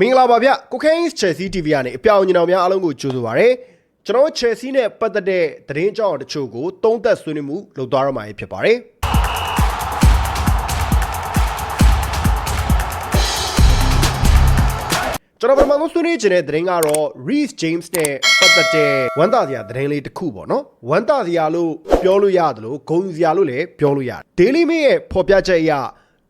မင်္ဂလာပါဗျကိုခိုင်း Chelsea TV ကနေအပြောင်ညီနောင်များအားလုံးကိုကြိုဆိုပါရစေကျွန်တော် Chelsea နဲ့ပတ်သက်တဲ့သတင်းကြောင်းတချို့ကိုသုံးသပ်ဆွေးနွေးမှုလုပ်သွားရမှာဖြစ်ပါတယ်ကျွန်တော်ပထမဆုံးဆွေးနွေးချင်တဲ့သတင်းကတော့ Reece James နဲ့ပတ်သက်တဲ့ဝမ်းသာစရာသတင်းလေးတစ်ခုပေါ့နော်ဝမ်းသာစရာလို့ပြောလို့ရတယ်လို့ဂုဏ်ယူစရာလို့လည်းပြောလို့ရတယ် Daily Mail ရဲ့ဖော်ပြချက်အရ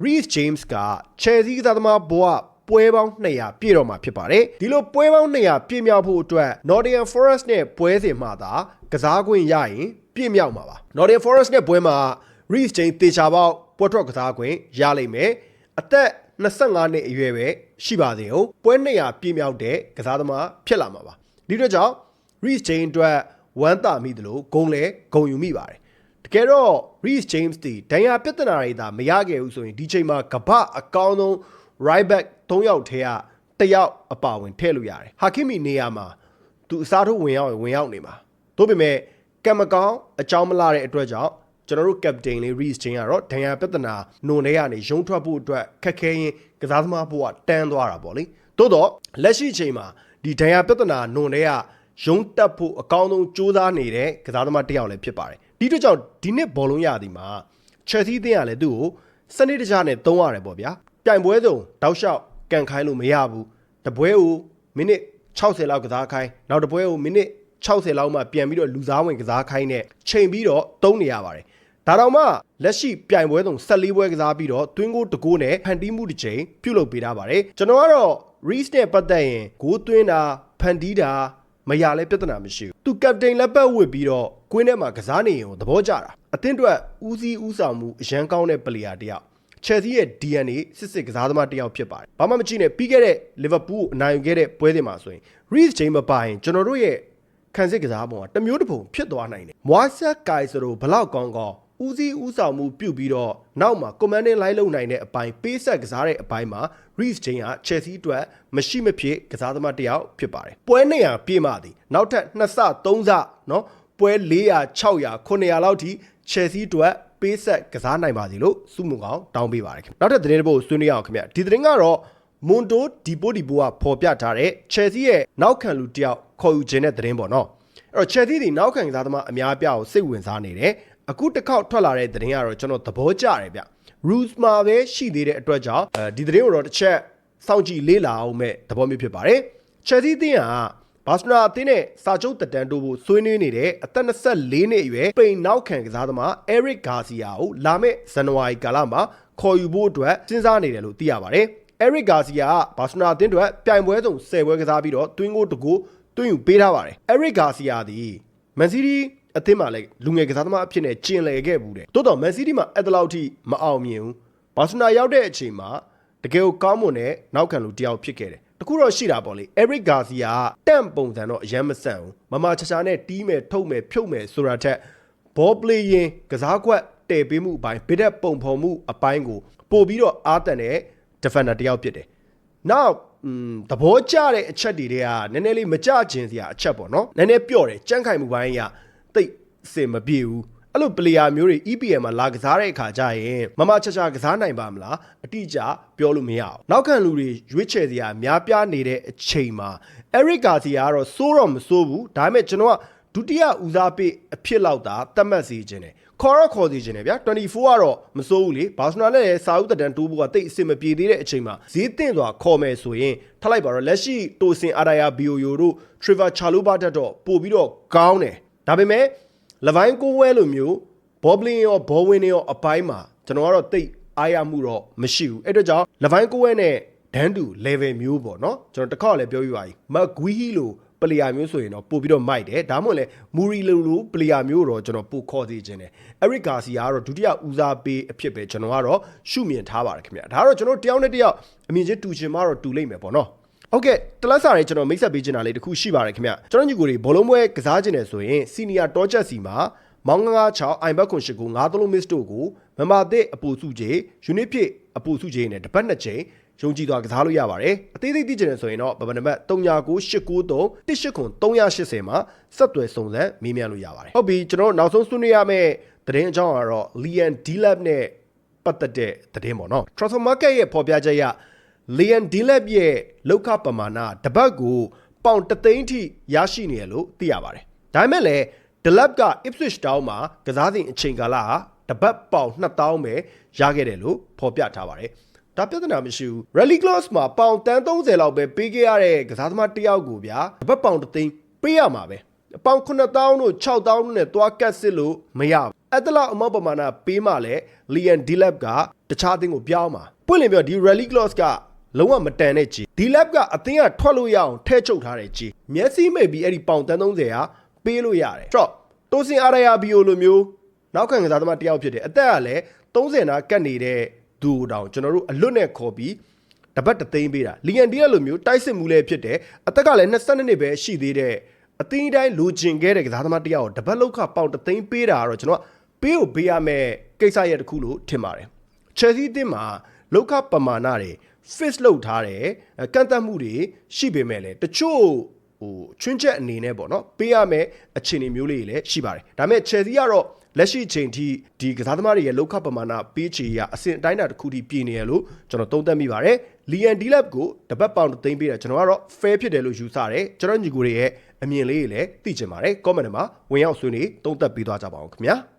Reece James က Chelsea ကစားသမားဘဝ ပွဲပေါင်း200ပြည့်တော့မှာဖြစ်ပါတယ်ဒီလိုပွဲပေါင်း200ပြည့်မြောက်ဖို့အတွက် Nottingham Forest နဲ့ပွဲစဉ်မှာသာကစားခွင့်ရရင်ပြည့်မြောက်မှာပါ Nottingham Forest နဲ့ပွဲမှာ Reece James တေချာပေါက်ပွဲထွက်ကစားခွင့်ရလိမ့်မယ်အသက်25နှစ်အရွယ်ပဲရှိပါသေးအောင်ပွဲ200ပြည့်မြောက်တဲ့ကစားသမားဖြစ်လာမှာပါဒီအတွက်ကြောင့် Reece James အတွက်ဝမ်းသာမိသလိုဂုံလည်းဂုံယူမိပါတယ်တကယ်တော့ Reece James တီဒဏ်ရာပြဿနာတွေသာမရခဲ့ဘူးဆိုရင်ဒီချိန်မှာကပအကောင်းဆုံး right back 3ယောက်ထဲကတစ်ယောက်အပါဝင်ထည့်လို့ရတယ်ဟာခိမီနေရာမှာသူအစားထိုးဝင်ရောက်ရင်ဝင်ရောက်နေမှာသို့ပေမဲ့ကံမကောင်းအကြောင်းမလာတဲ့အတွက်ကြောင့်ကျွန်တော်တို့ captain လေး Reece James ကတော့ဒဏ်ရာပြဿနာနုံထဲကနေရုံထွက်ဖို့အတွက်ခက်ခဲရင်ကစားသမားဘဝတန်းသွားတာပေါ့လေသို့တော့လက်ရှိချိန်မှာဒီဒဏ်ရာပြဿနာနုံထဲကရုံတက်ဖို့အကောင်းဆုံးစူးစမ်းနေတဲ့ကစားသမားတစ်ယောက်လည်းဖြစ်ပါတယ်ဒီအတွက်ကြောင့်ဒီနှစ်ဘောလုံးရသည်မှာ Chelsea တင်းကလည်းသူ့ကိုစနစ်တကျနဲ့သုံးရတယ်ပေါ့ဗျာ ပြိုင်ပွဲစုံတောက်လျှောက်ကန်ခိုင်းလို့မရဘူးတပွဲကိုမိနစ်60လောက်ကစားခိုင်းနောက်တပွဲကိုမိနစ်60လောက်မှပြန်ပြီးတော့လူစားဝင်ကစားခိုင်းနဲ့ချိန်ပြီးတော့သုံးနေရပါတယ်ဒါတော့မှလက်ရှိပြိုင်ပွဲစုံ14ပွဲကစားပြီးတော့တွင်းကိုတကိုးနဲ့ဖန်တီးမှုတစ်ချိန်ပြုတ်လုပ်ပေးထားပါတယ်ကျွန်တော်ကတော့ Reece နဲ့ပတ်သက်ရင်ဂိုးသွင်းတာဖန်တီးတာမရလဲပြဿနာမရှိဘူးသူကပတိန်လက်ပတ်ဝစ်ပြီးတော့ကွင်းထဲမှာကစားနေရင်သဘောကျတာအသင်းအတွက်ဦးစီးဦးဆောင်မှုအရန်ကောင်းတဲ့ပလေယာတယောက် Chelsea ရဲ့ DNA စစ်စစ်ကစားသမားတစ်ယောက်ဖြစ်ပါတယ်။ဘာမှမကြည့်နဲ့ပြီးခဲ့တဲ့ Liverpool ကိုအနိုင်ယူခဲ့တဲ့ပွဲစဉ်မှာဆိုရင် Reece James မပါရင်ကျွန်တော်တို့ရဲ့ခံစစ်ကစားပုံကတစ်မျိုးတစ်ပုံဖြစ်သွားနိုင်တယ်။ Moises Caicedo ဘလောက်ကောင်းကောင်းဦးစီးဦးဆောင်မှုပြုတ်ပြီးတော့နောက်မှာ commanding line လုပ်နိုင်တဲ့အပိုင်းပေးဆက်ကစားတဲ့အပိုင်းမှာ Reece James က Chelsea အတွက်မရှိမဖြစ်ကစားသမားတစ်ယောက်ဖြစ်ပါတယ်။ပွဲ200ပြည့်မှသည်နောက်ထပ်2ဆ3ဆနော်ပွဲ400 600 900လောက်ထိ Chelsea အတွက် ပေးဆက်ကစားနိုင်ပါစီလို့စုမှုကောင်တောင်းပေးပါတယ်ခင်ဗျနောက်ထပ်သတင်းတစ်ပုဒ်ဆွေးနွေးရအောင်ခင်ဗျဒီသတင်းကတော့မွန်တိုဒီပိုဒီပိုကဖော်ပြထားတဲ့ Chelsea ရဲ့နောက်ခံလူတစ်ယောက်ခေါ်ယူခြင်းတဲ့သတင်းပေါ့နော်အဲ့တော့ Chelsea ဒီနောက်ခံကစားသမားအများအပြားကိုစိတ်ဝင်စားနေတယ်အခုတစ်ခေါက်ထွက်လာတဲ့သတင်းကတော့ကျွန်တော်သဘောကျတယ်ဗျ rules မှာပဲရှိသေးတဲ့အတွက်ကြောင့်အဲဒီသတင်းကိုတော့တစ်ချက်စောင့်ကြည့်လေ့လာအောင်မဲ့သဘောမျိုးဖြစ်ပါတယ် Chelsea အသင်းက ဘာစနာအသင်းနဲ့စာချုပ်တက်တန်းတိုးဖို့ဆွေးနွေးနေတဲ့အသက်24နှစ်အရွယ်ပိန်နောက်ခံကစားသမား Eric Garcia ကိုလာမယ့်ဇန်နဝါရီကာလမှာခေါ်ယူဖို့အတွက်စဉ်းစားနေတယ်လို့သိရပါတယ်။ Eric Garcia ကဘာစနာအသင်းအတွက်ပြိုင်ပွဲစုံ10ပွဲကစားပြီးတော့တွင်းကိုတကူတွင်းယူပေးထားပါတယ်။ Eric Garcia သည် Man City အသင်းမှာလည်းလူငယ်ကစားသမားအဖြစ်နဲ့ကျင်လည်ခဲ့ဘူးတယ်။တိုးတော့ Man City မှာအဲ့တလောက်ထိမအောင်မြင်ဘူး။ဘာစနာရောက်တဲ့အချိန်မှာတကယ်ကိုကောင်းမွန်တဲ့နောက်ခံလူတစ်ယောက်ဖြစ်ခဲ့တယ် တခုတော့ရှိတာပေါ့လေ Eric Garcia တန့်ပုံစံတော့အယမ်းမဆန့်ဘူးမမချာချာနဲ့တီးမယ်ထုတ်မယ်ဖြုတ်မယ်ဆိုတာထက်ဘောပလေးရင်ကစားကွက်တည်ပေးမှုအပိုင်းဗစ်တက်ပုံဖော်မှုအပိုင်းကိုပို့ပြီးတော့အားတန်တဲ့ defender တယောက်ဖြစ်တယ်နောက်อืมသဘောကျတဲ့အချက်တွေတွေကနည်းနည်းလေးမကြခြင်းစရာအချက်ပေါ့နော်နည်းနည်းပြော့တယ်ကြန့်ခိုင်မှုပိုင်းကတိတ်အစင်မပြေဘူး အဲ့လို player မျိုးတွေ EPL မှာလာကစားတဲ့အခါကျရင်မမချာချာကစားနိုင်ပါမလားအတိအကျပြောလို့မရအောင်နောက်ခံလူတွေရွေးချယ်စရာများပြားနေတဲ့အချိန်မှာ Eric Garcia ကတော့စိုးတော့မစိုးဘူးဒါပေမဲ့ကျွန်တော်ကဒုတိယဦးစားပေးအဖြစ်လောက်သာသတ်မှတ်စေခြင်းတယ်ခေါ်တော့ခေါ်စီခြင်းတယ်ဗျာ24ကတော့မစိုးဘူးလေဘာစနာနဲ့လည်းစာဥတတန်တိုးဖို့ကတိတ်အဆင်မပြေသေးတဲ့အချိန်မှာဈေးတင်သွားခေါ်မယ်ဆိုရင်ထလိုက်ပါတော့လက်ရှိတိုစင်အာဒါယာဘီယိုယိုတို့ Trevor Chalobah တက်တော့ပို့ပြီးတော့ကောင်းတယ်ဒါပေမဲ့ လပိုင်းကိုဝဲလိုမျိုးဘောဘလင်ရောဘောဝင်းရောအပိုင်းမှာကျွန်တော်ကတော့တိတ်အားရမှုတော့မရှိဘူးအဲ့တော့ကြောင့်လပိုင်းကိုဝဲနဲ့ဒန်းတူ level မျိုးပေါ့နော်ကျွန်တော်တစ်ခေါက်လည်းပြောပြပါပြီမက်ဂွီဟီလိုပလေယာမျိုးဆိုရင်တော့ပို့ပြီးတော့မိုက်တယ်ဒါမှမဟုတ်လဲမူရီလိုလိုပလေယာမျိုးတော့ကျွန်တော်ပို့ခေါ်သေးခြင်းတယ်အရစ်ဂါစီယာကတော့ဒုတိယဦးစားပေးအဖြစ်ပဲကျွန်တော်ကတော့ရှုမြင်ထားပါတယ်ခင်ဗျဒါကတော့ကျွန်တော်တယောက်နဲ့တယောက်အမြင်ချင်းတူချင်မှတော့တူလိမ့်မယ်ပေါ့နော် ဟုတ်ကဲ့တလက်စာရေးကျွန်တော်မိတ်ဆက်ပေးချင်တာလေးတခုရှိပါတယ်ခင်ဗျကျွန်တော်ညီကိုတွေဘောလုံးပွဲကစားခြင်းတယ်ဆိုရင်စီနီယာတောချက်စီမှာမောင်96အိုင်ဘတ်ခွန်ရှိကို9သလုံးမစ်တို့ကိုမမသစ်အပူစုကြီးယူနစ်ဖြစ်အပူစုကြီးနဲ့တပတ်နှစ်ချိန်ယုံကြည်သွားကစားလို့ရပါတယ်အသေးသေးသိချင်တယ်ဆိုရင်တော့ဗဗနံပါတ်399893 183မှာဆက်သွယ်စုံစမ်းမေးမြန်းလို့ရပါတယ်ဟုတ်ပြီကျွန်တော်နောက်ဆုံးဆွေးနွေးရမယ့်သတင်းအကြောင်းကတော့ Lian D-Lab နဲ့ပတ်သက်တဲ့သတင်းပေါ့နော် Transfer Market ရဲ့ဖော်ပြချက်အရ Liam Delap ရဲ့လောက်ခပမာဏတပတ်ကိုပေါင်တသိန်းထိရရှိနေရလို့သိရပါတယ်ဒါပေမဲ့လည်း Delap က Ipswich Town မှာကစားစဉ်အချိန်ကာလဟာတပတ်ပေါင်2000ပဲရခဲ့တယ်လို့ဖော်ပြထားပါတယ်ဒါပြဿနာမရှိဘူး Rally Clause မှာပေါင်တန်း30လောက်ပဲပေးခဲ့ရတဲ့ကစားသမားတစ်ယောက်ကိုဗျာတပတ်ပေါင်တစ်သိန်းပေးရမှာပဲပေါင်9000တို့6000တို့နဲ့တွားကတ်စစ်လို့မရဘူးအဲ့တလောက်အမောက်ပမာဏပေးမှလည်း Liam Delap ကတခြားအသင်းကိုပြောင်းမှာပွင့်လင်းပြောဒီ Rally Clause က လုံးဝမတန်တဲ့ကြီးဒီ lab ကအသင်းကထွက်လို့ရအောင်ထဲချုပ်ထားတဲ့ကြီးမျက်စိမိတ်ပြီးအဲ့ဒီပေါင်တန်း30ကပေးလို့ရတယ်ဆိုတော့တိုးစင်အားရဘီယိုလိုမျိုးနောက်ခံကစားသမားတစ်ယောက်ဖြစ်တယ်အသက်ကလည်း30နာကတ်နေတဲ့သူတောင်ကျွန်တော်တို့အလွတ်နဲ့ခေါ်ပြီးတပတ်တသိန်းပေးတာလီယန်ဒီယာလိုမျိုးတိုက်စစ်မှုလည်းဖြစ်တယ်အသက်ကလည်း22နှစ်ပဲရှိသေးတဲ့အသင်းတိုင်းလိုချင်ခဲ့တဲ့ကစားသမားတစ်ယောက်ကိုတပတ်လောက်ခပေါင်တသိန်းပေးတာကတော့ကျွန်တော်ကပေးကိုပေးရမယ်ကိစ္စရဲ့တစ်ခုလို့ထင်ပါတယ် Chelsea အသင်းမှာလောက်ခပမာဏတွေ fix လုပ်ထားတယ်အဲကန့်သက်မှုတွေရှိပေမဲ့လည်းတချို့ဟိုချွင်းချက်အနေနဲ့ပေါ့နော်ပေးရမယ်အခြေအနေမျိုးလေးတွေလည်းရှိပါတယ်ဒါပေမဲ့ Chelsea ကတော့လက်ရှိချိန်ထိဒီကစားသမားတွေရဲ့လောက်ခပမာဏပေးချေရအဆင့်အတိုင်းအတာတစ်ခုထိပြည်နေရလို့ကျွန်တော်သုံးသပ်မိပါတယ် Liam Delap ကိုတပတ်ပေါင်တစ်သိန်းပေးတာကျွန်တော်ကတော့ fair ဖြစ်တယ်လို့ယူဆတယ်ကျွန်တော်ညီကိုတွေရဲ့အမြင်လေးတွေလည်းသိချင်ပါတယ် comment ထဲမှာဝင်ရောက်ဆွေးနွေးသုံးသပ်ပေးသွားကြပါအောင်ခင်ဗျာ